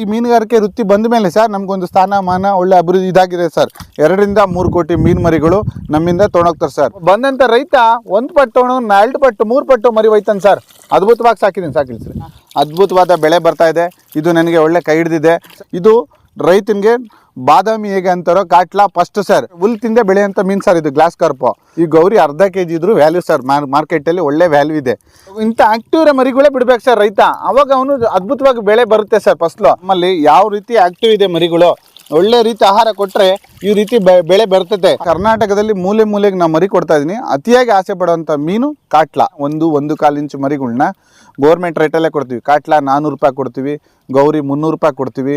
ಈ ಮೀನುಗಾರಿಕೆ ವೃತ್ತಿ ಬಂದ ಮೇಲೆ ಸರ್ ನಮಗೊಂದು ಸ್ಥಾನಮಾನ, ಒಳ್ಳೆ ಅಭಿವೃದ್ಧಿ ಇದಾಗಿದೆ ಸರ್. ಎರಡರಿಂದ ಮೂರು ಕೋಟಿ ಮೀನು ಮರಿಗಳು ನಮ್ಮಿಂದ ತೊಗೊಂಡೋಗ್ತಾರೆ ಸರ್. ಬಂದಂಥ ರೈತ ಒಂದು ಪಟ್ಟು ಎರಡು ಪಟ್ಟು, ಮೂರು ಪಟ್ಟು ಮರಿ ಹೋಯ್ತಾನೆ ಸರ್. ಅದ್ಭುತವಾಗಿ ಸಾಕಿದ್ದೀನಿ ಸಾಕಿಲ್ಲ ಸರ್. ಅದ್ಭುತವಾದ ಬೆಳೆ ಬರ್ತಾ ಇದೆ. ಇದು ನನಗೆ ಒಳ್ಳೆ ಕೈ ಹಿಡಿದಿದೆ. ಇದು ರೈತನಿಗೆ ಬಾದಾಮಿ ಹೇಗೆ ಅಂತಾರೋ ಕಾಟ್ಲಾ ಫಸ್ಟ್ ಸರ್ ಹುಲ್ ತಿಂದೆ ಬೆಳೆಯಂತ ಮೀನ್ ಸರ್ ಇದು ಗ್ಲಾಸ್ ಕಾರ್ಪ್ ಈ ಗೌರಿ ಅರ್ಧ ಕೆ ಜಿ ಇದ್ರು ವ್ಯಾಲ್ಯೂ ಸರ್ ಮಾರ್ಕೆಟಲ್ಲಿ ಒಳ್ಳೆ ವ್ಯಾಲ್ಯೂ ಇದೆ. ಇಂಥ ಆಕ್ಟಿವ್ ಮರಿಗಳೇ ಬಿಡ್ಬೇಕು ಸರ್ ರೈತ. ಅವಾಗ ಅವನು ಅದ್ಭುತವಾಗಿ ಬೆಳೆ ಬರುತ್ತೆ ಸರ್ ಫಸ್ಲು ನಮ್ಮಲ್ಲಿ ಯಾವ ರೀತಿ ಆಕ್ಟಿವ್ ಇದೆ ಮರಿಗಳು, ಒಳ್ಳೆ ರೀತಿ ಆಹಾರ ಕೊಟ್ಟರೆ ಈ ರೀತಿ ಬೆಳೆ ಬರ್ತದೆ. ಕರ್ನಾಟಕದಲ್ಲಿ ಮೂಲೆ ಮೂಲೆಗೆ ನಾವು ಮರಿ ಕೊಡ್ತಾ ಇದೀನಿ. ಅತಿಯಾಗಿ ಆಸೆ ಪಡುವಂಥ ಮೀನು ಕಾಟ್ಲಾ. ಒಂದು ಒಂದು ಕಾಲು ಇಂಚು ಮರಿಗಳನ್ನ ಗೋರ್ಮೆಂಟ್ ರೇಟಲ್ಲೇ ಕೊಡ್ತೀವಿ. ಕಾಟ್ಲಾ ನಾನ್ನೂರು ರೂಪಾಯಿ ಕೊಡ್ತೀವಿ. ಗೌರಿ ಮುನ್ನೂರು ರೂಪಾಯಿ ಕೊಡ್ತೀವಿ.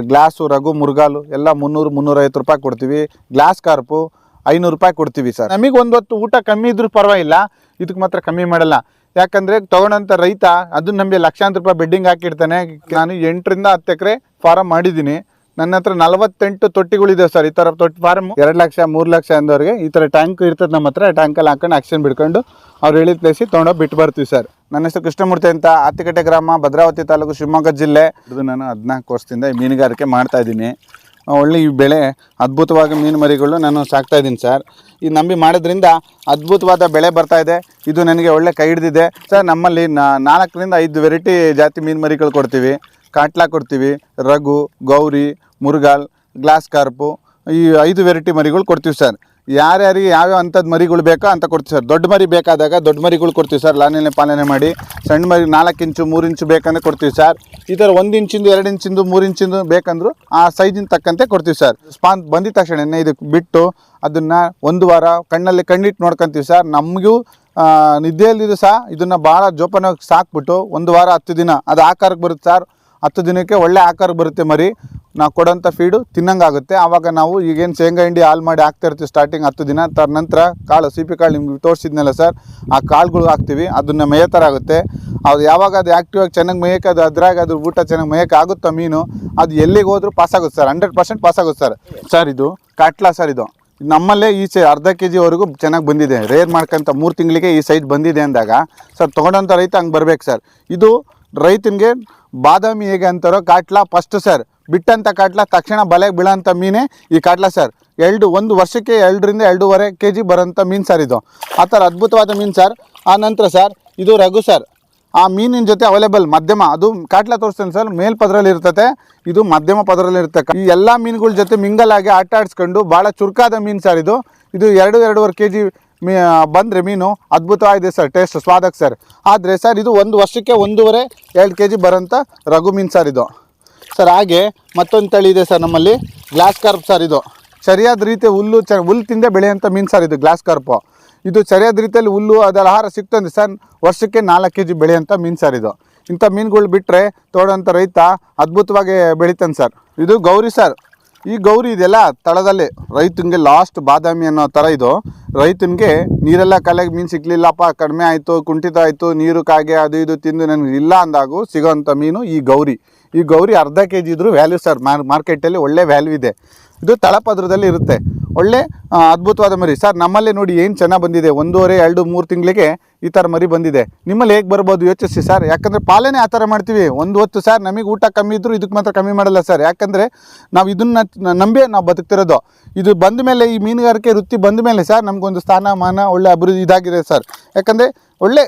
ಗ್ಲಾಸು, ರಘು ಮುರುಗಾಲು ಎಲ್ಲ ಮುನ್ನೂರು, ಮುನ್ನೂರೈವತ್ತು ರೂಪಾಯಿ ಕೊಡ್ತೀವಿ. ಗ್ಲಾಸ್ ಕಾರ್ಪು, ಐನೂರು ರೂಪಾಯಿ ಕೊಡ್ತೀವಿ ಸರ್. ನಮಗೆ ಒಂದು ಹೊತ್ತು ಊಟ ಕಮ್ಮಿ ಇದ್ರೂ ಪರವಾಗಿಲ್ಲ. ಇದಕ್ಕೆ ಮಾತ್ರ ಕಮ್ಮಿ ಮಾಡಲ್ಲ. ಯಾಕಂದರೆ ತಗೊಂಡಂತ ರೈತ, ಅದನ್ನ ನಮಗೆ ಲಕ್ಷಾಂತರ ರೂಪಾಯಿ ಬೆಡ್ಡಿಂಗ್ ಹಾಕಿಡ್ತಾನೆ. ನಾನು ಎಂಟರಿಂದ ಹತ್ತು ಎಕರೆ ಫಾರಮ್ ಮಾಡಿದ್ದೀನಿ. ನನ್ನ ಹತ್ರ ನಲವತ್ತೆಂಟು ತೊಟ್ಟಿಗಳಿದೆ ಸರ್. ಈ ಥರ ತೊಟ್ಟಿ ಫಾರ್ಮ್ ಎರಡು ಲಕ್ಷ, ಮೂರು ಲಕ್ಷ ಅಂದವರಿಗೆ ಈ ಥರ ಟ್ಯಾಂಕ್ ಇರ್ತದೆ ನಮ್ಮ ಹತ್ರ. ಟ್ಯಾಂಕಲ್ಲಿ ಹಾಕೊಂಡು ಆಕ್ಷನ್ ಬಿಡ್ಕೊಂಡು ಅವ್ರು ಹೇಳಿದ ಪ್ಲೇಸಿಗೆ ತೊಗೊಂಡೋಗಿ ಬಿಟ್ಟು ಬರ್ತೀವಿ ಸರ್. ನನ್ನ ಹೆಸರು ಕೃಷ್ಣಮೂರ್ತಿ ಅಂತ. ಅತ್ತಿಕಟ್ಟೆ ಗ್ರಾಮ, ಭದ್ರಾವತಿ ತಾಲೂಕು ಶಿವಮೊಗ್ಗ ಜಿಲ್ಲೆ. ಇದು ನಾನು ಹದಿನಾಲ್ಕು ವರ್ಷದಿಂದ ಮೀನುಗಾರಿಕೆ ಮಾಡ್ತಾ ಇದ್ದೀನಿ. ಒಳ್ಳೆ ಈ ಬೆಳೆ ಅದ್ಭುತವಾಗಿ ಮೀನು ಮರಿಗಳು ನಾನು ಸಾಕ್ತಾ ಇದ್ದೀನಿ ಸರ್. ಈ ನಂಬಿ ಮಾಡೋದ್ರಿಂದ ಅದ್ಭುತವಾದ ಬೆಳೆ ಬರ್ತಾ ಇದೆ. ಇದು ನನಗೆ ಒಳ್ಳೆ ಕೈ ಹಿಡಿದಿದೆ. ಸರ್, ನಮ್ಮಲ್ಲಿ ನಾಲ್ಕರಿಂದ ಐದು ವೆರೈಟಿ ಜಾತಿ ಮೀನು ಮರಿಗಳು ಕೊಡ್ತೀವಿ. ಕಾಟ್ಲಾ ಕೊಡ್ತೀವಿ, ರಘು, ಗೌರಿ ಮುರುಗಾಲ್ ಗ್ಲಾಸ್ ಕಾರ್ಪು, ಈ ಐದು ವೆರೈಟಿ ಮರಿಗಳು ಕೊಡ್ತೀವಿ ಸರ್. ಯಾರ್ಯಾರಿಗೆ ಯಾವ್ಯಾವ ಅಂಥದ್ದು ಮರಿಗಳು ಬೇಕೋ ಅಂತ ಕೊಡ್ತೀವಿ ಸರ್. ದೊಡ್ಡ ಮರಿ ಬೇಕಾದಾಗ ದೊಡ್ಡ ಮರಿಗಳು ಕೊಡ್ತೀವಿ ಸರ್. ಲಾಲನೆ ಪಾಲನೆ ಮಾಡಿ ಸಣ್ಣ ಮರಿ ನಾಲ್ಕು ಇಂಚು, ಮೂರು ಇಂಚು ಬೇಕಂದ್ರೆ ಕೊಡ್ತೀವಿ ಸರ್. ಈ ಥರ ಒಂದು ಇಂಚಿಂದು, ಎರಡು ಇಂಚಿಂದು, ಮೂರು ಇಂಚಿಂದು ಬೇಕಂದ್ರು ಆ ಸೈಜಿನ ತಕ್ಕಂತೆ ಕೊಡ್ತೀವಿ ಸರ್. ಸ್ಪಾನ್ ಬಂದಿದ ತಕ್ಷಣ ಇದಕ್ಕೆ ಬಿಟ್ಟು ಅದನ್ನು ಒಂದು ವಾರ ಕಣ್ಣಲ್ಲಿ ಕಣ್ಣಿಟ್ಟು ನೋಡ್ಕೊಂತೀವಿ ಸರ್. ನಮಗೂ ನಿದ್ದೆಯಲ್ಲಿದ್ದು ಸಹ ಇದನ್ನು ಭಾಳ ಜೋಪಾನವಾಗಿ ಸಾಕ್ಬಿಟ್ಟು ಒಂದು ವಾರ ಹತ್ತು ದಿನ ಅದು ಆಕಾರಕ್ಕೆ ಬರುತ್ತೆ ಸರ್. ಹತ್ತು ದಿನಕ್ಕೆ ಒಳ್ಳೆ ಆಕಾರ ಬರುತ್ತೆ ಮರಿ. ನಾವು ಕೊಡೋಂಥ ಫೀಡು ತಿನ್ನಂಗಾಗುತ್ತೆ. ಆವಾಗ ನಾವು ಈಗೇನು ಶೇಂಗಾ ಹಿಂಡಿ ಹಾಲು ಮಾಡಿ ಹಾಕ್ತಾ ಇರ್ತೀವಿ ಸ್ಟಾರ್ಟಿಂಗ್ ಹತ್ತು ದಿನ. ತರ ನಂತರ ಕಾಳು ಸಿಪಿ ಕಾಳು ನಿಮ್ಗೆ ತೋರಿಸಿದ್ನಲ್ಲ ಸರ್ ಆ ಕಾಳುಗಳು ಹಾಕ್ತೀವಿ. ಅದನ್ನು ಮೇಯೋ ಥರ ಆಗುತ್ತೆ. ಅದು ಯಾವಾಗ ಅದು ಆ್ಯಕ್ಟಿವ್ ಆಗಿ ಚೆನ್ನಾಗಿ ಮೇಯಕ್ಕೆ ಅದು ಅದ್ರಾಗ ಅದು ಊಟ ಚೆನ್ನಾಗಿ ಮೇಯಕ್ಕೆ ಆಗುತ್ತಾ ಮೀನು, ಅದು ಎಲ್ಲಿಗೆ ಹೋದರೂ ಪಾಸ್ ಆಗುತ್ತೆ ಸರ್ ಹಂಡ್ರೆಡ್ ಪರ್ಸೆಂಟ್ ಪಾಸ್ ಆಗುತ್ತೆ ಸರ್ ಸರ್ ಇದು ಕಾಟ್ಲಾ ಸರ್ ಇದು. ನಮ್ಮಲ್ಲೇ ಈ ಸೈ, ಅರ್ಧ ಕೆ ಜಿವರೆಗೂ ಚೆನ್ನಾಗಿ ಬಂದಿದೆ. ರೇರ್ ಮಾಡ್ಕೊಂತ ಮೂರು ತಿಂಗಳಿಗೆ ಈ ಸೈಜ್ ಬಂದಿದೆ ಅಂದಾಗ ಸರ್ ತೊಗೊಂಡಂಥ ರೈತ ಹಂಗೆ ಬರ್ಬೇಕು ಸರ್ ಇದು ರೈತನಿಗೆ ಬಾದಾಮಿ ಹೇಗೆ ಅಂತಾರೋ ಕಾಟ್ಲಾ ಫಸ್ಟ್ ಸರ್ ಬಿಟ್ಟಂಥ ಕಾಟ್ಲಾ, ತಕ್ಷಣ ಬಲೆಗೆ ಬೀಳೋಂಥ ಮೀನೇ ಈ ಕಾಟ್ಲಾ ಸರ್ ಎರಡು, ಒಂದು ವರ್ಷಕ್ಕೆ ಎರಡರಿಂದ ಎರಡೂವರೆ ಕೆ ಜಿ ಬರೋಂಥ ಮೀನು ಸರ್ ಇದು. ಆ ಥರ ಅದ್ಭುತವಾದ ಮೀನು ಸರ್ ಆ ನಂತರ ಸರ್ ಇದು ರಘು ಸರ್ ಆ ಮೀನಿನ ಜೊತೆ ಅವೈಲೇಬಲ್ ಮಧ್ಯಮ. ಅದು ಕಾಟ್ಲಾ ತೋರಿಸ್ತೇನೆ ಸರ್ ಮೇಲ್ ಪದರಲ್ಲಿ ಇರ್ತತೆ. ಇದು ಮಧ್ಯಮ ಪದರಲ್ಲಿ ಇರ್ತಕ್ಕ ಈ ಎಲ್ಲ ಮೀನುಗಳ ಜೊತೆ ಮಿಂಗಲ್ ಆಗಿ ಆಟ ಆಡಿಸ್ಕೊಂಡು ಭಾಳ ಚುರುಕಾದ ಮೀನು ಸರ್ ಇದು. ಇದು ಎರಡು, ಎರಡೂವರೆ ಕೆ ಜಿ ಮೀ ಬಂದರೆ ಮೀನು ಅದ್ಭುತವಾಗಿದೆ ಸರ್ ಟೇಸ್ಟ್ ಸ್ವಾದಕ್ಕೆ ಸರ್. ಆದರೆ ಸರ್, ಇದು ಒಂದು ವರ್ಷಕ್ಕೆ ಒಂದೂವರೆ, ಎರಡು ಕೆ ಜಿ ಬರೋಂಥ ರಘು ಮೀನು ಸರ್ ಇದು. ಸರ್, ಹಾಗೆ ಮತ್ತೊಂದು ತಳಿ ಇದೆ ಸರ್ ನಮ್ಮಲ್ಲಿ ಗ್ಲಾಸ್ ಕಾರ್ಪ್ ಸರ್ ಇದು. ಸರಿಯಾದ ರೀತಿ ಹುಲ್ಲು ಚ ಹುಲ್ಲು ತಿಂದೇ ಬೆಳೆಯೋಂಥ ಮೀನು ಸರ್ ಇದು ಗ್ಲಾಸ್ ಕರ್ಪು ಇದು ಸರಿಯಾದ ರೀತಿಯಲ್ಲಿ ಹುಲ್ಲು, ಅದರ ಆಹಾರ ಸಿಗ್ತಂದ್ರೆ ಸರ್, ವರ್ಷಕ್ಕೆ ನಾಲ್ಕು ಕೆ ಜಿ ಬೆಳೆಯೋಂಥ ಮೀನು ಸರ್ ಇದು. ಇಂಥ ಮೀನುಗಳು ಬಿಟ್ಟರೆ ತೋಡೋಂಥ ರೈತ ಅದ್ಭುತವಾಗಿ ಬೆಳಿತಾನೆ ಸರ್. ಇದು ಗೌರಿ ಸರ್. ಈ ಗೌರಿ ಇದೆಲ್ಲ ತಳದಲ್ಲಿ. ರೈತನಿಗೆ ಲಾಸ್ಟ್ ಬಾದಾಮಿ ಅನ್ನೋ ಥರ ಇದು. ರೈತನಿಗೆ ನೀರೆಲ್ಲ ಕಲೆಗೆ ಮೀನು ಸಿಗ್ಲಿಲ್ಲಪ್ಪ, ಕಡಿಮೆ ಆಯಿತು, ಕುಂಠಿತ ಆಯಿತು, ನೀರು ಕಾಗೆ ಅದು ಇದು ತಿಂದು ನನಗೆ ಇಲ್ಲ ಅಂದಾಗೂ ಸಿಗೋವಂಥ ಮೀನು ಈ ಗೌರಿ. ಈ ಗೌರಿ ಅರ್ಧ ಕೆ ಜಿ ಇದ್ರೂ ವ್ಯಾಲ್ಯೂ ಸರ್ ಮಾರ್ಕೆಟಲ್ಲಿ ಒಳ್ಳೆ ವ್ಯಾಲ್ಯೂ ಇದೆ. ಇದು ತಳಪದ್ರದಲ್ಲಿ ಇರುತ್ತೆ. ಒಳ್ಳೆ ಅದ್ಭುತವಾದ ಮರಿ. ಸರ್, ನಮ್ಮಲ್ಲೇ ನೋಡಿ ಏನು ಚೆನ್ನಾಗಿ ಬಂದಿದೆ. ಒಂದೂವರೆ, ಎರಡು, ಮೂರು ತಿಂಗಳಿಗೆ ಈ ಥರ ಮರಿ ಬಂದಿದೆ. ನಿಮ್ಮಲ್ಲಿ ಹೇಗೆ ಬರ್ಬೋದು ಯೋಚಿಸಿ ಸರ್. ಯಾಕಂದರೆ ಪಾಲನೆ ಆ ಥರ ಮಾಡ್ತೀವಿ. ಒಂದು ಹೊತ್ತು ಸರ್, ನಮಗೆ ಊಟ ಕಮ್ಮಿ ಇದ್ದರೂ ಇದಕ್ಕೆ ಮಾತ್ರ ಕಮ್ಮಿ ಮಾಡಲ್ಲ ಸರ್. ಯಾಕಂದರೆ ನಾವು ಇದನ್ನ ನಂಬೇ ನಾವು ಬದುಕ್ತಿರೋದು. ಇದು ಬಂದ ಮೇಲೆ ಈ ಮೀನುಗಾರಿಕೆ ವೃತ್ತಿ ಬಂದ ಮೇಲೆ ಸರ್, ನಮಗೊಂದು ಸ್ಥಾನಮಾನ, ಒಳ್ಳೆ ಅಭಿವೃದ್ಧಿ ಇದಾಗಿದೆ ಸರ್. ಯಾಕಂದರೆ ಒಳ್ಳೆ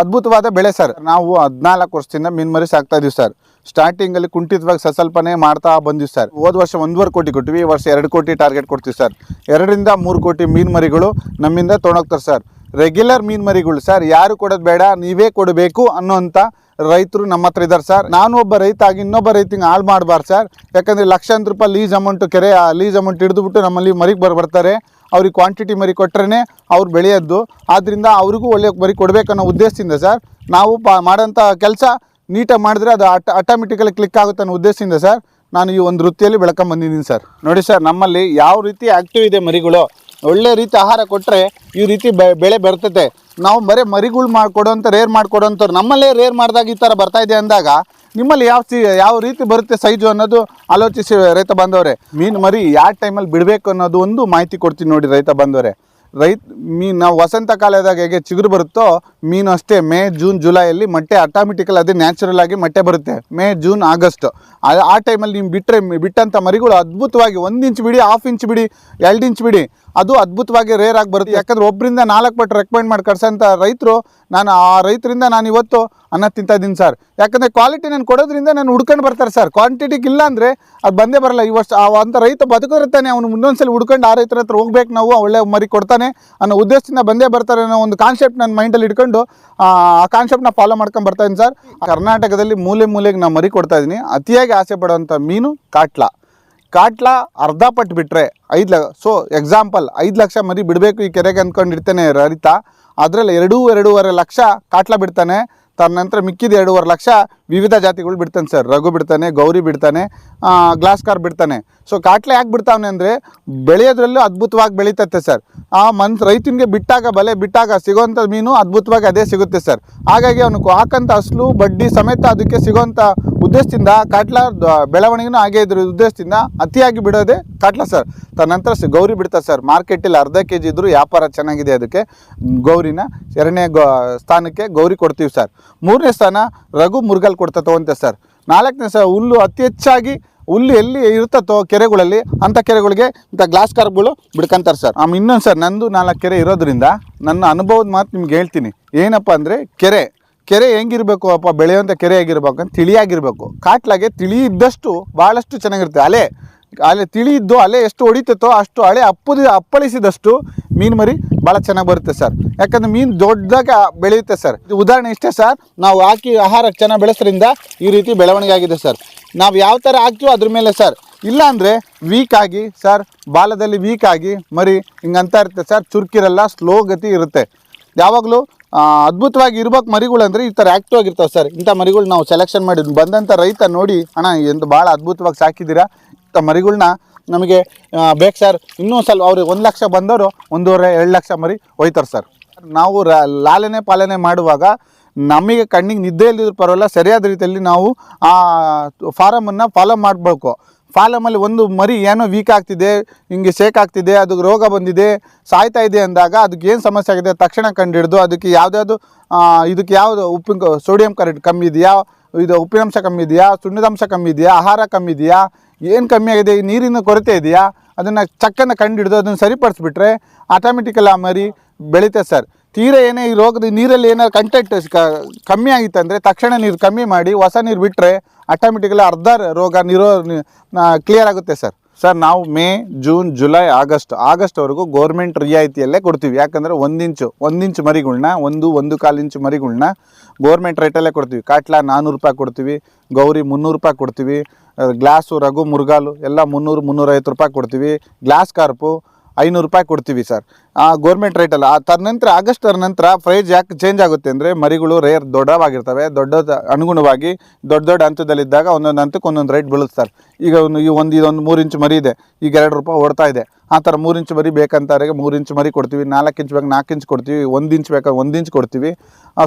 ಅದ್ಭುತವಾದ ಬೆಳೆ ಸರ್. ನಾವು ಹದಿನಾಲ್ಕು ವರ್ಷದಿಂದ ಮೀನು ಮರಿ ಸಾಕ್ತಾ ಇದೀವಿ ಸರ್. ಸ್ಟಾರ್ಟಿಂಗಲ್ಲಿ ಕುಂಠಿತವಾಗಿ ಸಸ್ವಲ್ಪನೇ ಮಾಡ್ತಾ ಬಂದಿವಿ ಸರ್. ಹೋದ ವರ್ಷ ಒಂದೂವರೆ ಕೋಟಿ ಕೊಟ್ಟಿವಿ, ಈ ವರ್ಷ ಎರಡು ಕೋಟಿ ಟಾರ್ಗೆಟ್ ಕೊಡ್ತೀವಿ ಸರ್. ಎರಡರಿಂದ ಮೂರು ಕೋಟಿ ಮೀನು ಮರಿಗಳು ನಮ್ಮಿಂದ ತೊಗೊಂಡೋಗ್ತಾರೆ ಸರ್. ರೆಗ್ಯುಲರ್ ಮೀನು ಮರಿಗಳು ಸರ್, ಯಾರು ಕೊಡೋದು ಬೇಡ, ನೀವೇ ಕೊಡಬೇಕು ಅನ್ನೋಂಥ ರೈತರು ನಮ್ಮ ಹತ್ರ ಇದ್ದಾರೆ ಸರ್. ನಾನು ಒಬ್ಬ ರೈತ ಆಗಿ ಇನ್ನೊಬ್ಬ ರೈತಿಂಗ್ ಹಾಳು ಮಾಡಬಾರ್ದು ಸರ್. ಯಾಕಂದರೆ ಲಕ್ಷಾಂತರ ರೂಪಾಯಿ ಲೀಸ್ ಅಮೌಂಟು ಕೆರೆ, ಆ ಲೀಸ್ ಅಮೌಂಟ್ ಹಿಡಿದುಬಿಟ್ಟು ನಮ್ಮಲ್ಲಿ ಮರಿಗೆ ಬರ್, ಬರ್ತಾರೆ. ಅವ್ರಿಗೆ ಕ್ವಾಂಟಿಟಿ ಮರಿ ಕೊಟ್ಟರೆ ಅವ್ರು ಬೆಳೆಯೋದು. ಆದ್ದರಿಂದ ಅವ್ರಿಗೂ ಒಳ್ಳೆ ಮರಿ ಕೊಡಬೇಕನ್ನೋ ಉದ್ದೇಶದಿಂದ ಸರ್ ನಾವು ಪಾ ಮಾಡೋಂಥ ಕೆಲಸ ನೀಟಾಗಿ ಮಾಡಿದ್ರೆ ಅದು ಆಟ ಆಟೋಮೆಟಿಕಲಿ ಕ್ಲಿಕ್ ಆಗುತ್ತೆ ಅನ್ನೋ ಉದ್ದೇಶದಿಂದ ಸರ್ ನಾನು ಈ ಒಂದು ವೃತ್ತಿಯಲ್ಲಿ ಬೆಳ್ಕೊಂಬಂದಿದ್ದೀನಿ ಸರ್ ನೋಡಿ ಸರ್ ನಮ್ಮಲ್ಲಿ ಯಾವ ರೀತಿ ಆ್ಯಕ್ಟಿವ್ ಇದೆ ಮರಿಗಳು, ಒಳ್ಳೆ ರೀತಿ ಆಹಾರ ಕೊಟ್ಟರೆ ಈ ರೀತಿ ಬೆಳೆ ಬರ್ತೈತೆ ನಾವು ಬರೀ ಮರಿಗಳು ಮಾಡಿಕೊಡೋಂಥ ರೇರ್ ಮಾಡಿಕೊಡೋಂಥವ್ರು, ನಮ್ಮಲ್ಲೇ ರೇರ್ ಮಾಡಿದಾಗ ಈ ಥರ ಬರ್ತಾಯಿದೆ ಅಂದಾಗ ನಿಮ್ಮಲ್ಲಿ ಯಾವ ಯಾವ ರೀತಿ ಬರುತ್ತೆ ಸೈಜು ಅನ್ನೋದು ಆಲೋಚಿಸಿ ರೈತ ಬಾಂಧವರೇ. ಮೀನು ಮರಿ ಯಾವ ಟೈಮಲ್ಲಿ ಬಿಡಬೇಕು ಅನ್ನೋದು ಒಂದು ಮಾಹಿತಿ ಕೊಡ್ತೀನಿ ನೋಡಿ ರೈತ ಬಂದವರೇ ರೈತ, ಮೀನು ನಾವು ವಸಂತ ಕಾಲದಾಗ ಹೇಗೆ ಚಿಗುರು ಬರುತ್ತೋ, ಮೀನು ಅಷ್ಟೇ ಮೇ, ಜೂನ್ ಜುಲೈಯಲ್ಲಿ ಮೊಟ್ಟೆ ಆಟೋಮೆಟಿಕಲ್ ಅದೇ ನ್ಯಾಚುರಲ್ ಆಗಿ ಮೊಟ್ಟೆ ಬರುತ್ತೆ. May, June, August. ಆ ಟೈಮಲ್ಲಿ ನೀವು ಬಿಟ್ಟರೆ ಬಿಟ್ಟಂಥ ಮರಿಗಳು ಅದ್ಭುತವಾಗಿ ಒಂದು ಇಂಚ್ ಬಿಡಿ ಹಾಫ್ ಇಂಚ್ ಬಿಡಿ, ಎರಡು ಇಂಚ್ ಬಿಡಿ. ಅದು ಅದ್ಭುತವಾಗಿ ರೇರ್ ಆಗಿ ಬರುತ್ತೆ. ಯಾಕಂದ್ರೆ ಒಬ್ಬರಿಂದ ನಾಲ್ಕು ಪಟ್ಟು ರೆಕಮೆಂಡ್ ಮಾಡಿ ಕಳ್ಸೋಂಥ ರೈತರು, ನಾನು ಆ ರೈತರಿಂದ ನಾನು ಇವತ್ತು ಅನ್ನ ತಿಂತಾ ಇದ್ದೀನಿ ಸರ್ ಯಾಕಂದರೆ ಕ್ವಾಲಿಟಿ ನಾನು ಕೊಡೋದ್ರಿಂದ ನಾನು ಹುಡ್ಕೊಂಡು ಬರ್ತಾರೆ ಸರ್ ಕ್ವಾಂಟಿಟಿಗೆ ಇಲ್ಲ ಅಂದರೆ ಅದು ಬಂದೇ ಬರಲ್ಲ. ಈ ವರ್ಷ ಅಂತ ರೈತ ಬದುಕಿರ್ತಾನೆ ಅವನು ಮುಂದೊಂದ್ಸಲ ಹುಡ್ಕೊಂಡು ಆ ರೈತರ ಹತ್ರ ಹೋಗ್ಬೇಕು ನಾವು ಒಳ್ಳೆ ಮರಿ ಕೊಡ್ತಾನೆ ಅನ್ನೋ ಉದ್ದೇಶದಿಂದ ಬಂದೇ ಬರ್ತಾರೆ ಅನ್ನೋ ಒಂದು ಕಾನ್ಸೆಪ್ಟ್ ನನ್ನ ಮೈಂಡಲ್ಲಿ ಇಟ್ಕೊಂಡು, ಆ ಕಾನ್ಸೆಪ್ಟ್ನ ಫಾಲೋ ಮಾಡ್ಕೊಂಡು ಬರ್ತಾಯಿದ್ದೀನಿ ಸರ್ ಕರ್ನಾಟಕದಲ್ಲಿ ಮೂಲೆ ಮೂಲೆಗೆ ನಾನು ಮರಿ ಕೊಡ್ತಾ ಇದ್ದೀನಿ. ಅತಿಯಾಗಿ ಆಸೆ ಪಡುವಂಥ ಮೀನು ಕಾಟ್ಲಾ. ಕಾಟ್ಲ ಅರ್ಧ ಪಟ್ಟು ಬಿಟ್ಟರೆ ಐದು ಲಕ್ಷ ಸೊ ಎಕ್ಸಾಂಪಲ್ ಐದು ಲಕ್ಷ ಮರಿ ಬಿಡಬೇಕು ಈ ಕೆರೆಗೆ ಅಂದ್ಕೊಂಡಿರ್ತಾನೆ ರೈತ ಅದರಲ್ಲಿ ಎರಡೂ ಎರಡೂವರೆ ಲಕ್ಷ ಕಾಟ್ಲ ಬಿಡ್ತಾನೆ. ನಂತರ ಮಿಕ್ಕಿದ ಎರಡೂವರೆ ಲಕ್ಷ ವಿವಿಧ ಜಾತಿಗಳು ಬಿಡ್ತಾನೆ ಸರ್. ರಘು ಬಿಡ್ತಾನೆ, ಗೌರಿ ಬಿಡ್ತಾನೆ ಗ್ಲಾಸ್ ಕಾರ್ ಬಿಡ್ತಾನೆ. ಸೊ ಕಾಟ್ಲೆ ಯಾಕೆ ಬಿಡ್ತಾವನೆ ಅಂದರೆ ಬೆಳೆಯೋದ್ರಲ್ಲೂ ಅದ್ಭುತವಾಗಿ ಬೆಳೀತತ್ತೆ ಸರ್. ಆ ಮನ್ಸ್ ರೈತನಿಗೆ ಬಿಟ್ಟಾಗ ಬಲೆ, ಬಿಟ್ಟಾಗ ಸಿಗೋಂಥ ಮೀನು ಅದ್ಭುತವಾಗಿ ಅದೇ ಸಿಗುತ್ತೆ ಸರ್. ಹಾಗಾಗಿ ಅವನು ಹಾಕಂಥ ಅಸಲು ಬಡ್ಡಿ ಸಮೇತ ಅದಕ್ಕೆ ಸಿಗೋಂಥ ಉದ್ದೇಶದಿಂದ ಕಾಟ್ಲ ಬೆಳವಣಿಗೆನೂ ಹಾಗೆ ಇದ್ರ ಉದ್ದೇಶದಿಂದ ಅತಿಯಾಗಿ ಬಿಡೋದೇ ಕಾಟ್ಲ ಸರ್. ತದನಂತರ ಗೌರಿ ಬಿಡ್ತಾರೆ ಸರ್. ಮಾರ್ಕೆಟಲ್ಲಿ ಅರ್ಧ ಕೆ ಜಿ ಇದ್ದರೂ ವ್ಯಾಪಾರ ಚೆನ್ನಾಗಿದೆ ಅದಕ್ಕೆ. ಗೌರಿನ ಎರಡನೇ ಸ್ಥಾನಕ್ಕೆ ಗೌರಿ ಕೊಡ್ತೀವಿ ಸರ್. ಮೂರನೇ ಸ್ಥಾನ ರಘು ಮುರುಗಲ್ ಕೊಡ್ತಾ ತಗೊಂತೆ ಸರ್. ನಾಲ್ಕನೇ ಸಹ ಹುಲ್ಲು ಅತಿ ಹೆಚ್ಚಾಗಿ ಹುಲ್ಲು ಎಲ್ಲಿ ಇರ್ತತ್ತೋ ಕೆರೆಗಳಲ್ಲಿ ಅಂಥ ಕೆರೆಗಳಿಗೆ ಇಂಥ ಗ್ಲಾಸ್ ಕಾರ್ಬ್ಗಳು ಬಿಡ್ಕೊಂತಾರೆ ಸರ್. ಆಮೇಲೆ ಇನ್ನೊಂದು ಸರ್, ನಂದು ನಾಲ್ಕು ಕೆರೆ ಇರೋದ್ರಿಂದ ನನ್ನ ಅನುಭವದ ಮಾತು ನಿಮ್ಗೆ ಹೇಳ್ತೀನಿ. ಏನಪ್ಪ ಅಂದರೆ ಕೆರೆ ಕೆರೆ ಹೆಂಗಿರ್ಬೇಕು ಅಪ್ಪ, ಬೆಳೆಯುವಂಥ ಕೆರೆ ಹೇಗಿರ್ಬೇಕು ಅಂತ ತಿಳಿಯಾಗಿರ್ಬೇಕು. ಕಾಟ್ಲಾಗೆ ತಿಳಿ ಇದ್ದಷ್ಟು ಭಾಳಷ್ಟು ಚೆನ್ನಾಗಿರುತ್ತೆ. ಅಲೆ ಅಲೆ ತಿಳಿ ಇದ್ದು ಅಲೆ ಎಷ್ಟು ಹೊಡಿತೈತೋ ಅಷ್ಟು ಅಲೆ ಅಪ್ಪದ, ಅಪ್ಪಳಿಸಿದಷ್ಟು ಮೀನು ಮರಿ ಭಾಳ ಚೆನ್ನಾಗಿ ಬರುತ್ತೆ ಸರ್. ಯಾಕಂದ್ರೆ ಮೀನು ದೊಡ್ಡದಾಗ ಬೆಳೆಯುತ್ತೆ ಸರ್. ಇದು ಉದಾಹರಣೆ ಇಷ್ಟೇ ಸರ್. ನಾವು ಹಾಕಿ ಆಹಾರ ಚೆನ್ನಾಗಿ ಬೆಳೆಸೋದ್ರಿಂದ ಈ ರೀತಿ ಬೆಳವಣಿಗೆ ಆಗಿದೆ ಸರ್. ನಾವು ಯಾವ ಥರ ಹಾಕ್ತೀವೋ ಅದ್ರ ಮೇಲೆ ಸರ್. ಇಲ್ಲ ಅಂದರೆ ವೀಕ್ ಆಗಿ ಸರ್, ಬಾಲದಲ್ಲಿ ವೀಕ್ ಆಗಿ ಮರಿ ಹಿಂಗಂತ ಇರುತ್ತೆ ಸರ್. ಚುರುಕಿರಲ್ಲ ಸ್ಲೋ ಗತಿ ಇರುತ್ತೆ. ಯಾವಾಗಲೂ ಅದ್ಭುತವಾಗಿ ಇರ್ಬೇಕು ಮರಿಗಳು ಅಂದರೆ ಈ ಥರ ಆ್ಯಕ್ಟಿವ್ ಆಗಿರ್ತಾವೆ ಸರ್. ಇಂಥ ಮರಿಗಳು ನಾವು ಸೆಲೆಕ್ಷನ್ ಮಾಡಿದ್ವಿ ಬಂದಂಥ ರೈತ ನೋಡಿ, ಅಣ್ಣ ಎಂದು ಭಾಳ ಅದ್ಭುತವಾಗಿ ಸಾಕಿದ್ದೀರಾ? ಇಂಥ ಮರಿಗಳ್ನ ನಮಗೆ ಬೇಕು ಸರ್ ಇನ್ನೂ ಸ್ವಲ್ಪ ಅವ್ರಿಗೆ ಒಂದು ಲಕ್ಷ ಬಂದವರು ಒಂದೂವರೆ, ಎರಡು ಲಕ್ಷ ಮರಿ ಒಯ್ತಾರೆ ಸರ್ ನಾವು ರ- ಲಾಲನೆ ಪಾಲನೆ ಮಾಡುವಾಗ ನಮಗೆ ಕಣ್ಣಿಗೆ ನಿದ್ದೆ ಇಲ್ಲದಿದ್ರು ಪರವಾಗಿಲ್ಲ, ಸರಿಯಾದ ರೀತಿಯಲ್ಲಿ ನಾವು, ಆ ಫಾರಮನ್ನು ಫಾಲೋ ಮಾಡಬೇಕು. ಫಾಲಮಲ್ಲಿ ಒಂದು ಮರಿ ಏನೋ ವೀಕ್ ಆಗ್ತಿದೆ, ಹಿಂಗೆ ಶೇಕ್ ಆಗ್ತಿದೆ ಅದಕ್ಕೆ ರೋಗ ಬಂದಿದೆ, ಸಾಯ್ತಾ ಇದೆ ಅಂದಾಗ ಅದಕ್ಕೆ ಏನು ಸಮಸ್ಯೆ ಆಗಿದೆ? ತಕ್ಷಣ ಕಂಡು ಹಿಡಿದು ಅದಕ್ಕೆ ಯಾವುದ್ಯಾವುದು ಇದಕ್ಕೆ ಯಾವುದು ಉಪ್ಪಿನ ಸೋಡಿಯಂ ಕರೆಂಟ್ ಕಮ್ಮಿ ಇದೆಯಾ? ಇದು ಉಪ್ಪಿನಂಶ ಕಮ್ಮಿ ಇದೆಯಾ? ಸುಣ್ಣದಂಶ ಕಮ್ಮಿ ಇದೆಯಾ? ಆಹಾರ ಕಮ್ಮಿ ಇದೆಯಾ? ಏನು ಕಮ್ಮಿ ಆಗಿದೆ? ನೀರಿನ ಕೊರತೆ ಇದೆಯಾ? ಅದನ್ನು ಚಕ್ಕನ್ನು ಕಂಡುಹಿಡಿದು ಅದನ್ನು ಸರಿಪಡಿಸ್ಬಿಟ್ರೆ ಆಟೋಮೆಟಿಕಲ್ ಆ ಮರಿ ಬೆಳೀತದೆ ಸರ್. ತೀರ ಏನೇ ಈ ರೋಗದ ನೀರಲ್ಲಿ ಏನಾದ್ರು ಕಂಟೆಂಟ್ ಕಮ್ಮಿ ಆಗಿತ್ತು ಅಂದರೆ ತಕ್ಷಣ ನೀರು ಕಮ್ಮಿ ಮಾಡಿ, ಹೊಸ ನೀರು ಬಿಟ್ಟರೆ ಆಟೋಮೆಟಿಕಲಿ ಅರ್ಧ ರೋಗ ನಿರೋ ಕ್ಲಿಯರ್ ಆಗುತ್ತೆ ಸರ್. ಸರ್, ನಾವು ಮೇ, ಜೂನ್, ಜುಲೈ, ಆಗಸ್ಟ್ ಆಗಸ್ಟ್ವರೆಗೂ ಗೋರ್ಮೆಂಟ್ ರಿಯಾಯಿತಿಯಲ್ಲೇ ಕೊಡ್ತೀವಿ. ಯಾಕಂದರೆ ಒಂದು ಇಂಚು ಒಂದು ಇಂಚು ಮರಿಗಳ್ನ, ಒಂದು ಒಂದು ಕಾಲು ಇಂಚು ಮರಿಗಳ್ನ ಗೌರ್ಮೆಂಟ್ ರೇಟಲ್ಲೇ ಕೊಡ್ತೀವಿ. ಕಾಟ್ಲಾ ನಾನ್ನೂರು ರೂಪಾಯಿ ಕೊಡ್ತೀವಿ, ಗೌರಿ ಮುನ್ನೂರು ರೂಪಾಯಿ ಕೊಡ್ತೀವಿ ಗ್ಲಾಸು, ರಘು ಮುರುಗಾಲು ಎಲ್ಲ ಮುನ್ನೂರು, ಮುನ್ನೂರೈವತ್ತು ರೂಪಾಯಿ ಕೊಡ್ತೀವಿ. ಗ್ಲಾಸ್ ಕಾರ್ಪು ಐನೂರು ರೂಪಾಯಿ ಕೊಡ್ತೀವಿ ಸರ್. ಗೌರ್ಮೆಂಟ್ ರೇಟಲ್ಲ ಆ ತದನಂತರ ಆಗಸ್ಟ್ ನಂತರ ಪ್ರೈಸ್ ಯಾಕೆ ಚೇಂಜ್ ಆಗುತ್ತೆ ಅಂದರೆ ಮರಿಗಳು ರೇರ್ ದೊಡ್ಡವಾಗಿರ್ತವೆ. ದೊಡ್ಡ ಅನುಗುಣವಾಗಿ ದೊಡ್ಡ ದೊಡ್ಡ ಹಂತದಲ್ಲಿದ್ದಾಗ ಒಂದೊಂದು ಹಂತಕ್ಕೆ ಒಂದೊಂದು ರೇಟ್ ಬೀಳುತ್ತೆ ಸರ್. ಈಗ ಒಂದು, ಈ ಒಂದು, ಇದೊಂದು ಮೂರು ಇಂಚು ಮರಿ ಇದೆ. ಈಗ ಎರಡು ರೂಪಾಯಿ ಓಡ್ತಾ ಇದೆ. ಆ ಥರ ಮೂರು ಇಂಚು ಮರಿ ಬೇಕಂತವ್ರಿಗೆ ಮೂರು ಇಂಚು ಮರಿ ಕೊಡ್ತೀವಿ. ನಾಲ್ಕು ಇಂಚು ಬೇಕು, ನಾಲ್ಕು ಇಂಚ್ ಕೊಡ್ತೀವಿ. ಒಂದು ಇಂಚು ಬೇಕಾದ್ರೆ ಒಂದು ಇಂಚ್ ಕೊಡ್ತೀವಿ.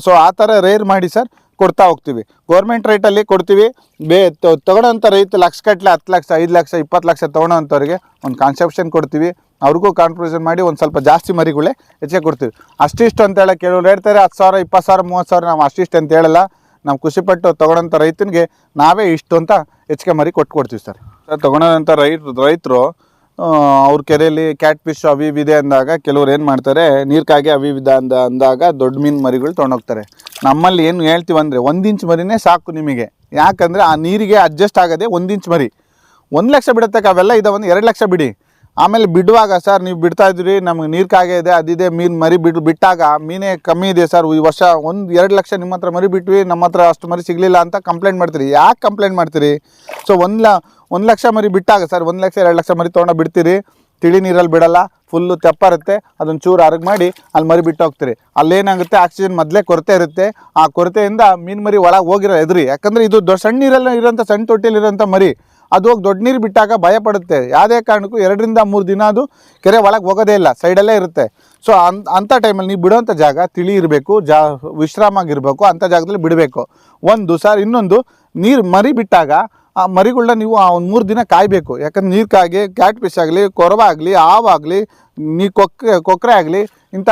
ಸೊ ಆ ಥರ ರೇರ್ ಮಾಡಿ ಸರ್ ಕೊಡ್ತಾ ಹೋಗ್ತೀವಿ. ಗೌರ್ಮೆಂಟ್ ರೇಟಲ್ಲಿ ಕೊಡ್ತೀವಿ. ಬೇ, ತ- ತಗೊಳ್ಳೋಂಥ ರೈತ ಲಕ್ಷ ಕಟ್ಟಲೆ ಹತ್ತು ಲಕ್ಷ, ಐದು ಲಕ್ಷ, ಇಪ್ಪತ್ತು ಲಕ್ಷ ತೊಗೊಳೋಂಥವ್ರಿಗೆ ಒಂದು ಕಾನ್ಸೆಪ್ಷನ್ ಕೊಡ್ತೀವಿ. ಅವ್ರಿಗೂ ಕಾನ್ಫ್ಯೂಷನ್ ಮಾಡಿ ಒಂದು ಸ್ವಲ್ಪ ಜಾಸ್ತಿ ಮರಿಗಳೇ ಹೆಚ್ಚಿಗೆ ಕೊಡ್ತೀವಿ. ಅಷ್ಟಿಷ್ಟು ಅಂತ ಹೇಳಿ ಕೆಲವ್ರು ಹೇಳ್ತಾರೆ, ಹತ್ತು ಸಾವಿರ, ಇಪ್ಪತ್ತು ಸಾವಿರ, ಮೂವತ್ತು ಸಾವಿರ ನಾವು ಅಷ್ಟಿಷ್ಟು ಅಂತ ಹೇಳಲ್ಲ. ನಾವು ಖುಷಿಪಟ್ಟು ತೊಗೊಳೋಂಥ ರೈತನಿಗೆ ನಾವೇ ಇಷ್ಟು ಅಂತ ಹೆಚ್ಚಿಗೆ ಮರಿ ಕೊಟ್ಟು ಕೊಡ್ತೀವಿ ಸರ್. ಸರ್, ತೊಗೊಳೋಂಥ ರೈತ, ರೈತರು ಅವ್ರ ಕೆರೆಯಲ್ಲಿ ಕ್ಯಾಟ್ ಫಿಶ್ ಅವಿವಿದೆ ಅಂದಾಗ ಕೆಲವ್ರು ಏನು ಮಾಡ್ತಾರೆ, ನೀರ್ಕಾಗಿ ಅವಿ ಇದ ಅಂದ, ಅಂದಾಗ ದೊಡ್ಡ ಮೀನು ಮರಿಗಳು ತೊಗೊಂಡೋಗ್ತಾರೆ. ನಮ್ಮಲ್ಲಿ ಏನು ಹೇಳ್ತೀವಿ ಅಂದರೆ, ಒಂದು ಇಂಚ್ ಮರಿನೇ ಸಾಕು ನಿಮಗೆ. ಯಾಕಂದರೆ ಆ ನೀರಿಗೆ ಅಡ್ಜಸ್ಟ್ ಆಗೋದೇ ಒಂದು ಇಂಚ್ ಮರಿ. ಒಂದು ಲಕ್ಷ ಬಿಡತ್ತಕ್ಕ ಅವೆಲ್ಲ ಇದಾವೆ ಎರಡು ಲಕ್ಷ ಬಿಡಿ. ಆಮೇಲೆ ಬಿಡುವಾಗ, ಸರ್, ನೀವು ಬಿಡ್ತಾ ಇದ್ರಿ ನಮ್ಗೆ ನೀರು ಕಾಗೆ ಇದೆ ಅದಿದೆ ಮೀನು ಮರಿ ಬಿಡ್ ಬಿಟ್ಟಾಗ, ಮೀನೇ ಕಮ್ಮಿ ಇದೆ, ಸರ್, ಈ ವರ್ಷ ಒಂದು ಎರಡು ಲಕ್ಷ ನಿಮ್ಮ ಹತ್ರ ಮರಿ ಬಿಟ್ವಿ, ನಮ್ಮ ಹತ್ರ ಅಷ್ಟು ಮರಿ ಸಿಗಲಿಲ್ಲ ಅಂತ ಕಂಪ್ಲೇಂಟ್ ಮಾಡ್ತೀರಿ. ಯಾಕೆ ಕಂಪ್ಲೇಂಟ್ ಮಾಡ್ತೀರಿ? ಸೊ ಒಂದು ಲ, ಒಂದು ಲಕ್ಷ ಮರಿ ಬಿಟ್ಟಾಗ, ಸರ್, ಒಂದು ಲಕ್ಷ, ಎರಡು ಲಕ್ಷ ಮರಿ ತೊಗೊಂಡು ಬಿಡ್ತೀರಿ, ತಿಳಿ ನೀರಲ್ಲಿ ಬಿಡಲ್ಲ ಫುಲ್ಲು ತೆಪ್ಪಿರುತ್ತೆ ಅದನ್ನು ಚೂರು ಅರಗ್ ಮಾಡಿ ಅಲ್ಲಿ ಮರಿ ಬಿಟ್ಟು ಹೋಗ್ತೀರಿ. ಅಲ್ಲೇನಾಗುತ್ತೆ, ಆಕ್ಸಿಜನ್ ಮೊದಲೇ ಕೊರತೆ ಇರುತ್ತೆ, ಆ ಕೊರತೆಯಿಂದ ಮೀನು ಮರಿ ಒಳಗೆ ಹೋಗಿರೋ ಎದ್ರಿ. ಯಾಕಂದರೆ ಇದು ದೊಡ್ಡ ಸಣ್ಣ ನೀರಲ್ಲಿ ಇರೋಂಥ, ಸಣ್ಣ ತೊಟ್ಟಿಲಿರೋಂಥ ಮರಿ. ಅದು ಹೋಗಿ ದೊಡ್ಡ ನೀರು ಬಿಟ್ಟಾಗ ಭಯ ಪಡುತ್ತೆ. ಯಾವುದೇ ಕಾರಣಕ್ಕೂ ಎರಡರಿಂದ ಮೂರು ದಿನ ಅದು ಕೆರೆ ಒಳಗೆ ಹೋಗೋದೇ ಇಲ್ಲ. ಸೈಡಲ್ಲೇ ಇರುತ್ತೆ. ಸೊ ಅನ್ ಅಂಥ ಟೈಮಲ್ಲಿ ನೀವು ಬಿಡೋಂಥ ಜಾಗ ತಿಳಿ ಇರಬೇಕು, ಜಾ, ವಿಶ್ರಾಮಾಗಿರಬೇಕು, ಅಂಥ ಜಾಗದಲ್ಲಿ ಬಿಡಬೇಕು. ಒಂದು ಸರ್, ಇನ್ನೊಂದು ನೀರು ಮರಿ ಬಿಟ್ಟಾಗ ಆ ಮರಿಗಳನ್ನ ನೀವು ಆ ಒಂದು ಮೂರು ದಿನ ಕಾಯಬೇಕು. ಯಾಕಂದ್ರೆ ನೀರು ಕಾಯಿ ಕ್ಯಾಟ್ ಫಿಶ್ ಆಗಲಿ, ಕೊರವ ಆಗಲಿ ಹಾವಾಗಲಿ ನೀ ಕೊಕ್ಕೆ ಕೊಕ್ಕರೆ ಆಗಲಿ, ಇಂಥ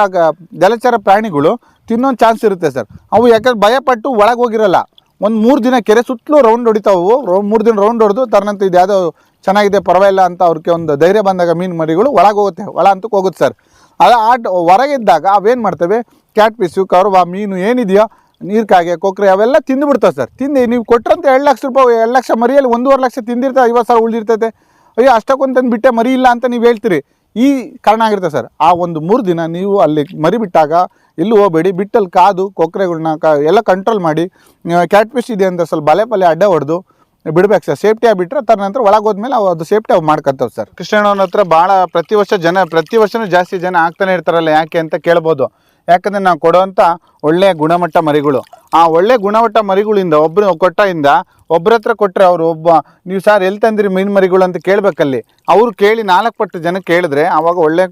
ಜಲಚರ ಪ್ರಾಣಿಗಳು ತಿನ್ನೋ ಚಾನ್ಸ್ ಇರುತ್ತೆ ಸರ್. ಅವು ಯಾಕಂದ್ರೆ ಭಯಪಟ್ಟು ಒಳಗೆ ಹೋಗಿರಲ್ಲ. ಒಂದು ಮೂರು ದಿನ ಕೆರೆ ಸುತ್ತಲೂ ರೌಂಡ್ ಹೊಡಿತಾವು ಮೂರು ದಿನ ರೌಂಡ್ ಹೊಡೆದು ತರನಂತ ಇದು ಯಾವುದೋ ಚೆನ್ನಾಗಿದೆ, ಪರವಾಗಿಲ್ಲ ಅಂತ ಅವ್ರಿಗೆ ಒಂದು ಧೈರ್ಯ ಬಂದಾಗ ಮೀನು ಮರಿಗಳು ಒಳಗೆ ಹೋಗುತ್ತೆ, ಒಳ ಅಂತಕ್ಕೆ ಹೋಗುತ್ತೆ ಸರ್. ಅದು ಆಟ ಹೊರಗಿದ್ದಾಗ ಅವೇನು ಮಾಡ್ತವೆ? ಕ್ಯಾಟ್ ಪೀಸು ಕರುವ, ಮೀನು ಏನಿದೆಯೋ ನೀರು ಕಾಗೆ ಕೊಕ್ಕರೆ ಅವೆಲ್ಲ ತಿಂದು ಬಿಡ್ತಾವೆ ಸರ್. ತಿಂದು ನೀವು ಕೊಟ್ಟರಂತ ಎರಡು ಲಕ್ಷ ರೂಪಾಯಿ, ಎರಡು ಲಕ್ಷ ಮರಿಯಲ್ಲಿ ಒಂದೂವರೆ ಲಕ್ಷ ತಿಂದಿರ್ತಾರೆ, ಐವತ್ತು ಸಾವಿರ ಉಳಿದಿರ್ತೈತೆ. ಅಯ್ಯೋ, ಅಷ್ಟಕ್ಕೊಂದು ತಂದು ಬಿಟ್ಟೆ ಮರಿ ಇಲ್ಲ ಅಂತ ನೀವು ಹೇಳ್ತೀರಿ. ಈ ಕಾರಣ ಆಗಿರ್ತದೆ ಸರ್. ಆ ಒಂದು ಮೂರು ದಿನ ನೀವು ಅಲ್ಲಿ ಮರಿ ಬಿಟ್ಟಾಗ ಎಲ್ಲೂ ಹೋಗಬೇಡಿ ಬಿಟ್ಟಲ್ಲಿ ಕಾದು ಕೊಕ್ರೆಗಳನ್ನ ಕ, ಎಲ್ಲ ಕಂಟ್ರೋಲ್ ಮಾಡಿ ಕ್ಯಾಟ್ ಫಿಶ್ ಇದೆ ಅಂತ ಸ್ವಲ್ಪ ಬಲೆ ಬಲೆ ಅಡ್ಡ ಹೊಡೆದು ಬಿಡ್ಬೇಕು ಸರ್ ಸೇಫ್ಟಿ ಆಗಿಬಿಟ್ರೆ ತರ ನಂತರ ಒಳಗೆ ಹೋದ್ಮೇಲೆ ಅವು ಅದು ಸೇಫ್ಟಿ ಅವು ಮಾಡ್ಕೊತಾವೆ ಸರ್ ಕೃಷ್ಣಣ್ಣವ್ರ ಹತ್ರ ಭಾಳ ಪ್ರತಿ ವರ್ಷ ಜನ, ಪ್ರತಿ ವರ್ಷವೂ ಜಾಸ್ತಿ ಜನ ಆಗ್ತಾನೆ ಇರ್ತಾರಲ್ಲ, ಯಾಕೆ ಅಂತ ಕೇಳ್ಬೋದು. ಯಾಕಂದರೆ ನಾವು ಕೊಡುವಂಥ ಒಳ್ಳೆಯ ಗುಣಮಟ್ಟ ಮರಿಗಳು. ಆ ಒಳ್ಳೆ ಗುಣಮಟ್ಟ ಮರಿಗಳಿಂದ ಒಬ್ಬರು ಕೊಟ್ಟಿಂದ ಒಬ್ಬರ ಹತ್ರ ಕೊಟ್ಟರೆ ಅವರು ಒಬ್ಬ, ನೀವು ಸರ್ ಎಲ್ಲಿ ತಂದಿರಿ ಮೀನು ಮರಿಗಳು ಅಂತ ಕೇಳಬೇಕಲ್ಲಿ. ಅವರು ಕೇಳಿ ನಾಲ್ಕು ಪಟ್ಟು ಜನ ಕೇಳಿದ್ರೆ ಆವಾಗ ಒಳ್ಳೆ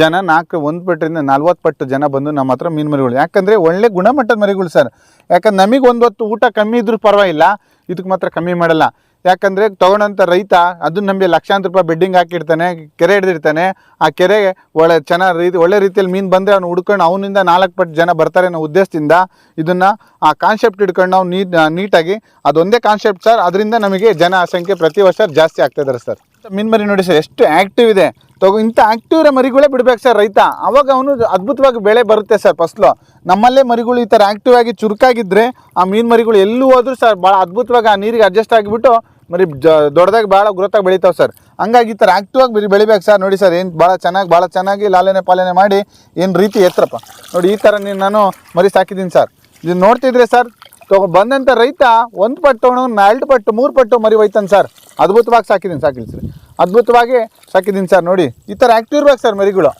ಜನ ನಾಲ್ಕು, ಒಂದು ಪಟ್ಟರಿಂದ ನಲ್ವತ್ತು ಪಟ್ಟು ಜನ ಬಂದು ನಮ್ಮ ಹತ್ರ ಮೀನು ಮರಿಗಳು. ಯಾಕಂದರೆ ಒಳ್ಳೆ ಗುಣಮಟ್ಟದ ಮರಿಗಳು ಸರ್. ಯಾಕಂದ್ರೆ ನಮಗೆ ಒಂದು ಹೊತ್ತು ಊಟ ಕಮ್ಮಿ ಇದ್ರೂ ಪರವಾಗಿಲ್ಲ ಇದಕ್ಕೆ ಮಾತ್ರ ಕಮ್ಮಿ ಮಾಡಲ್ಲ. ಯಾಕಂದರೆ ತೊಗೊಂಡಂಥ ರೈತ ಅದನ್ನ ನಮಗೆ ಲಕ್ಷಾಂತರ ರೂಪಾಯಿ ಬೆಡ್ಡಿಂಗ್ ಹಾಕಿರ್ತಾನೆ, ಕೆರೆ ಹಿಡ್ದಿರ್ತಾನೆ. ಆ ಕೆರೆ ಒಳ್ಳೆ ಚೆನ್ನಾಗಿ ರೀತಿ, ಒಳ್ಳೆ ರೀತಿಯಲ್ಲಿ ಮೀನು ಬಂದರೆ ಅವ್ನು ಹುಡ್ಕೊಂಡು ಅವನಿಂದ ನಾಲ್ಕು ಪಟ್ಟು ಜನ ಬರ್ತಾರೆ ಅನ್ನೋ ಉದ್ದೇಶದಿಂದ ಇದನ್ನು ಆ ಕಾನ್ಸೆಪ್ಟ್ ಹಿಡ್ಕೊಂಡು ನಾವು ನೀಟ್ ನೀಟಾಗಿ ಅದೊಂದೇ ಕಾನ್ಸೆಪ್ಟ್ ಸರ್. ಅದರಿಂದ ನಮಗೆ ಜನ ಸಂಖ್ಯೆ ಪ್ರತಿ ವರ್ಷ ಜಾಸ್ತಿ ಆಗ್ತಾಯಿದ್ದಾರೆ ಸರ್. ಮೀನು ಮರಿ ನೋಡಿ ಸರ್, ಎಷ್ಟು ಆಕ್ಟಿವ್ ಇದೆ. ತಗೋ, ಇಂಥ ಆಕ್ಟಿವ್ ಇರೋ ಮರಿಗಳೇ ಬಿಡ್ಬೇಕು ಸರ್ ರೈತ. ಅವಾಗ ಅವನು ಅದ್ಭುತವಾಗಿ ಬೆಳೆ ಬರುತ್ತೆ ಸರ್ ಫಸ್ಲು ನಮ್ಮಲ್ಲೇ ಮರಿಗಳು ಈ ಥರ ಆ್ಯಕ್ಟಿವ್ ಆಗಿ ಚುರುಕಾಗಿದ್ದರೆ ಆ ಮೀನು ಮರಿಗಳು ಎಲ್ಲೂ ಹೋದ್ರೂ ಸರ್ ಭಾಳ ಅದ್ಭುತವಾಗಿ ಆ ನೀರಿಗೆ ಅಡ್ಜಸ್ಟ್ ಆಗಿಬಿಟ್ಟು ಮರಿ ಜ, ದೊಡ್ಡದಾಗಿ ಭಾಳ ಗ್ರೋತಾಗಿ ಬೆಳಿತಾವೆ ಸರ್. ಹಂಗಾಗಿ ಈ ಥರ ಆ್ಯಕ್ಟಿವ್ ಆಗಿ ಬರಿ ಬೆಳಿಬೇಕು ಸರ್ ನೋಡಿ ಸರ್, ಏನು ಭಾಳ ಚೆನ್ನಾಗಿ ಭಾಳ ಚೆನ್ನಾಗಿ ಲಾಲನೆ ಪಾಲನೆ ಮಾಡಿ ಏನು ರೀತಿ ಎತ್ತರಪ್ಪ. ನೋಡಿ ಈ ಥರ ನೀನು ನಾನು ಮರಿ ಸಾಕಿದ್ದೀನಿ ಸರ್. ಇದು ನೋಡ್ತಿದ್ರೆ ಸರ್ ತಗೊ ಬಂದಂಥ ರೈತ ಒಂದು ಪಟ್ಟು ಎರಡು ಪಟ್ಟು, ಮೂರು ಪಟ್ಟು ಮರಿ ಹೋಯ್ತಾನೆ ಸರ್. ಅದ್ಭುತವಾಗಿ ಸಾಕಿದ್ದೀನಿ ಸಾಕಿಲ್ಲ ಸರ್ ಅದ್ಭುತವಾಗಿ ಸಾಕಿದ್ದೀನಿ ಸರ್, ನೋಡಿ. ಈ ಥರ ಆ್ಯಕ್ಟಿವ್ ಇರ್ಬೇಕು ಸರ್ ಮರಿಗಳು.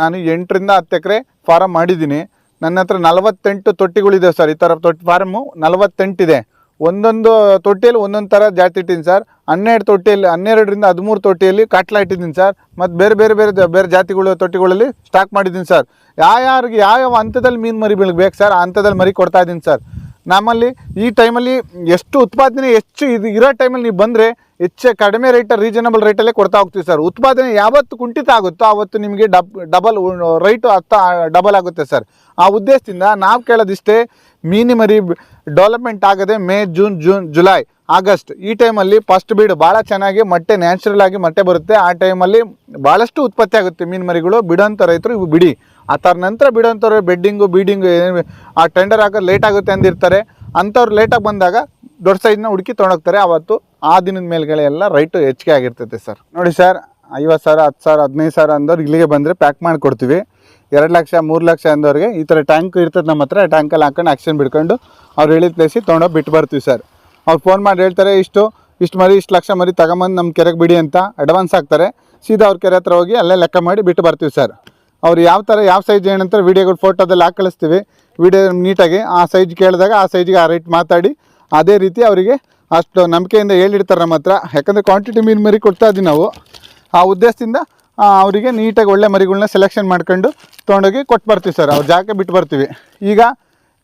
ನಾನು ಎಂಟರಿಂದ ಹತ್ತು ಎಕರೆ ಫಾರಮ್ ಮಾಡಿದ್ದೀನಿ ನನ್ನ ಹತ್ರ ನಲವತ್ತೆಂಟು ತೊಟ್ಟಿಗಳಿದೆ ಸರ್. ಈ ಥರ ತೊಟ್ಟಿ ಫಾರಮ್ಮು ನಲವತ್ತೆಂಟಿದೆ ಒಂದೊಂದು ತೊಟ್ಟಿಯಲ್ಲಿ ಒಂದೊಂದು ಥರ ಜಾತಿ ಇಟ್ಟಿದ್ದೀನಿ ಸರ್. ಹನ್ನೆರಡು ತೊಟ್ಟಿಯಲ್ಲಿ, ಹನ್ನೆರಡರಿಂದ ಹದಿಮೂರು ತೊಟ್ಟಿಯಲ್ಲಿ ಕಾಟ್ಲಾ ಇಟ್ಟಿದ್ದೀನಿ ಸರ್. ಮತ್ತು ಬೇರೆ ಬೇರೆ ಬೇರೆ ಬೇರೆ ಜಾತಿಗಳು ತೊಟ್ಟಿಗಳಲ್ಲಿ ಸ್ಟಾಕ್ ಮಾಡಿದ್ದೀನಿ ಸರ್. ಯಾರಿಗೆ ಯಾವ ಹಂತದಲ್ಲಿ ಮೀನು ಮರಿ ಬೇಕು ಸರ್, ಆ ಹಂತದಲ್ಲಿ ಮರಿ ಕೊಡ್ತಾ ಇದ್ದೀನಿ ಸರ್. ನಮ್ಮಲ್ಲಿ ಈ ಟೈಮಲ್ಲಿ ಎಷ್ಟು ಉತ್ಪಾದನೆ ಹೆಚ್ಚು ಇದು ಇರೋ ಟೈಮಲ್ಲಿ ನೀವು ಬಂದರೆ ಹೆಚ್ಚು ಕಡಿಮೆ ರೇಟ್ ರೀಸನಬಲ್ ರೇಟಲ್ಲೇ ಕೊಡ್ತಾ ಹೋಗ್ತೀವಿ ಸರ್ ಉತ್ಪಾದನೆ ಯಾವತ್ತು ಕುಂಠಿತ ಆಗುತ್ತೋ ಆವತ್ತು ನಿಮಗೆ ಡಬ್ ಡಬಲ್ ರೈಟು ಹತ್ತ ಡಬಲ್ ಆಗುತ್ತೆ ಸರ್ ಆ ಉದ್ದೇಶದಿಂದ ನಾವು ಕೇಳೋದಿಷ್ಟೇ ಮಿನಿಮರಿ ಮರಿ ಡೆವಲಪ್ಮೆಂಟ್ ಆಗದೆ May, June June, July, August ಈ ಟೈಮಲ್ಲಿ ಫಸ್ಟ್ ಬೀಡ್ ಭಾಳ ಚೆನ್ನಾಗಿ ಮೊಟ್ಟೆ ನ್ಯಾಚುರಲ್ ಆಗಿ ಮೊಟ್ಟೆ ಬರುತ್ತೆ. ಆ ಟೈಮಲ್ಲಿ ಭಾಳಷ್ಟು ಉತ್ಪತ್ತಿ ಆಗುತ್ತೆ ಮೀನು ಮರಿಗಳು ಬಿಡೋಂಥ ರೈತರು ಇವು ಬಿಡಿ. ಆ ಥರ ನಂತರ ಬಿಡೋಂಥವ್ರು ಬೆಡ್ಡಿಂಗು ಬೀಡಿಂಗು ಏನು ಆ ಟೆಂಡರ್ ಹಾಕೋದು ಲೇಟ್ ಆಗುತ್ತೆ ಅಂದಿರ್ತಾರೆ. ಅಂಥವ್ರು ಲೇಟಾಗಿ ಬಂದಾಗ ದೊಡ್ಡ ಸೈಜ್ನ ಹುಡುಕಿ ತೊಗೊಂಡೋಗ್ತಾರೆ. ಅವತ್ತು ಆ ದಿನದ ಮೇಲ್ಗಡೆ ಎಲ್ಲ ರೈಟು ಹೆಚ್ಚಿಗೆ ಆಗಿರ್ತೈತೆ ಸರ್. ನೋಡಿ ಸರ್, ಐವತ್ತು ಸಾವಿರ, ಹತ್ತು ಸಾವಿರ, ಹದಿನೈದು ಸಾವಿರ ಅಂದವ್ರು ಇಲ್ಲಿಗೆ ಬಂದರೆ ಪ್ಯಾಕ್ ಮಾಡಿ ಕೊಡ್ತೀವಿ ಎರಡು ಲಕ್ಷ, ಮೂರು ಲಕ್ಷ ಅಂದವ್ರಿಗೆ ಈ ಥರ ಟ್ಯಾಂಕ್ ಇರ್ತದೆ ನಮ್ಮ ಹತ್ರ ಟ್ಯಾಂಕಲ್ಲಿ ಹಾಕೊಂಡು ಆಕ್ಷನ್ ಬಿಡ್ಕೊಂಡು ಅವ್ರು ಹೇಳಿದ ಪ್ಲೇಸಿಗೆ ತೊಗೊಂಡೋಗಿ ಬಿಟ್ಟು ಬರ್ತೀವಿ ಸರ್. ಅವ್ರು ಫೋನ್ ಮಾಡಿ ಹೇಳ್ತಾರೆ, ಇಷ್ಟು ಇಷ್ಟು ಮರಿ, ಇಷ್ಟು ಲಕ್ಷ ಮರಿ ತಗೊಂಬಂದು ನಮ್ಮ ಕೆರೆಗೆ ಬಿಡಿ ಅಂತ. ಅಡ್ವಾನ್ಸ್ ಹಾಕ್ತಾರೆ. ಸೀದಾ ಅವ್ರ ಕೆರೆ ಹತ್ರ ಹೋಗಿ ಅಲ್ಲೇ ಲೆಕ್ಕ ಮಾಡಿ ಬಿಟ್ಟು ಬರ್ತೀವಿ ಸರ್. ಅವ್ರು ಯಾವ ಥರ ಯಾವ ಸೈಜ್ ಏನಂತಾರೆ ವೀಡಿಯೋಗಳು ಫೋಟೋದಲ್ಲಿ ಹಾಕಿ ಕಳಿಸ್ತೀವಿ. ವೀಡಿಯೋ ನೀಟಾಗಿ ಆ ಸೈಜ್ ಕೇಳಿದಾಗ ಆ ಸೈಜ್ಗೆ ಆ ರೇಟ್ ಮಾತಾಡಿ, ಅದೇ ರೀತಿ ಅವರಿಗೆ ಅಷ್ಟು ನಂಬಿಕೆಯಿಂದ ಹೇಳಿರ್ತಾರೆ ನಮ್ಮ ಹತ್ರ. ಯಾಕಂದರೆ ಕ್ವಾಂಟಿಟಿ ಮೀನು ಮರಿ ಕೊಡ್ತಾ ಇದ್ದೀವಿ ನಾವು. ಆ ಉದ್ದೇಶದಿಂದ ಅವರಿಗೆ ನೀಟಾಗಿ ಒಳ್ಳೆ ಮರಿಗಳನ್ನ ಸೆಲೆಕ್ಷನ್ ಮಾಡ್ಕೊಂಡು ತೊಗೊಂಡೋಗಿ ಕೊಟ್ಟು ಬರ್ತೀವಿ ಸರ್ ಅವ್ರು ಜಾಗಕ್ಕೆ ಬಿಟ್ಟು ಬರ್ತೀವಿ. ಈಗ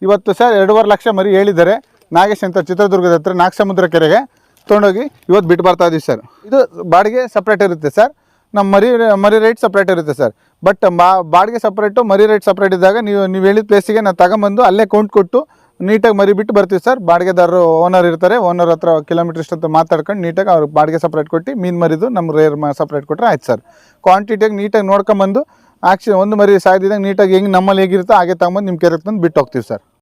ಇವತ್ತು ಸರ್ ಎರಡೂವರೆ ಲಕ್ಷ ಮರಿ ಹೇಳಿದ್ದಾರೆ. ನಾಗೇಶ್ ಅಂತ ಚಿತ್ರದುರ್ಗದ ಹತ್ರ ನಾಗಸಮುದ್ರ ಕೆರೆಗೆ ತೊಗೊಂಡೋಗಿ ಇವತ್ತು ಬಿಟ್ಟು ಬರ್ತಾ ಇದ್ದೀವಿ ಸರ್ ಇದು ಬಾಡಿಗೆ ಸಪ್ರೇಟ್ ಇರುತ್ತೆ ಸರ್ ನಮ್ಮ ಮರಿ ಮರಿ ರೇಟ್ ಸಪ್ರೇಟ್ ಇರುತ್ತೆ ಸರ್ ಬಟ್ ಬಾಡಿಗೆ ಸಪ್ರೇಟು ಮರಿ ರೇಟ್ ಸಪ್ರೇಟ್ ಇದ್ದಾಗ ನೀವು ನೀವು ಹೇಳಿದ ಪ್ಲೇಸಿಗೆ ನಾವು ತಗೊಂಬಂದು ಅಲ್ಲೇ ಕೌಂಟ್ ಕೊಟ್ಟು ನೀಟಾಗಿ ಮರಿ ಬಿಟ್ಟು ಬರ್ತೀವಿ ಸರ್ ಬಾಡಿಗೆದಾರರು ಓನರ್ ಇರ್ತಾರೆ ಓನರ್ ಹತ್ರ ಕಿಲೋಮೀಟರ್ ಇಷ್ಟಂತ ಮಾತಾಡ್ಕೊಂಡು ನೀಟಾಗಿ ಅವ್ರಿಗೆ ಬಾಡಿಗೆ ಸಪ್ರೇಟ್ ಕೊಟ್ಟು ಮೀನು ಮರಿದು ನಮ್ಮ ರೇರ್ ಸಪ್ರೇಟ್ ಕೊಟ್ಟರೆ ಆಯ್ತು ಸರ್ ಕ್ವಾಂಟಿಟಿಯಾಗಿ ನೀಟಾಗಿ ನೋಡ್ಕೊಂಬಂದು ಆಕ್ಷನ್ ಒಂದು ಮರಿ ಸಾಯ್ದಿದ್ದಂಗೆ ನೀಟಾಗಿ ಹೆಂಗೆ ನಮ್ಮಲ್ಲಿ ಹೇಗಿರುತ್ತೋ ಹಾಗೆ ತಗೊಂಬಂದು ನಿಮ್ಮ ಕೆರೆಗೆ ತಂದು ಬಿಟ್ಟು ಹೋಗ್ತೀವಿ ಸರ್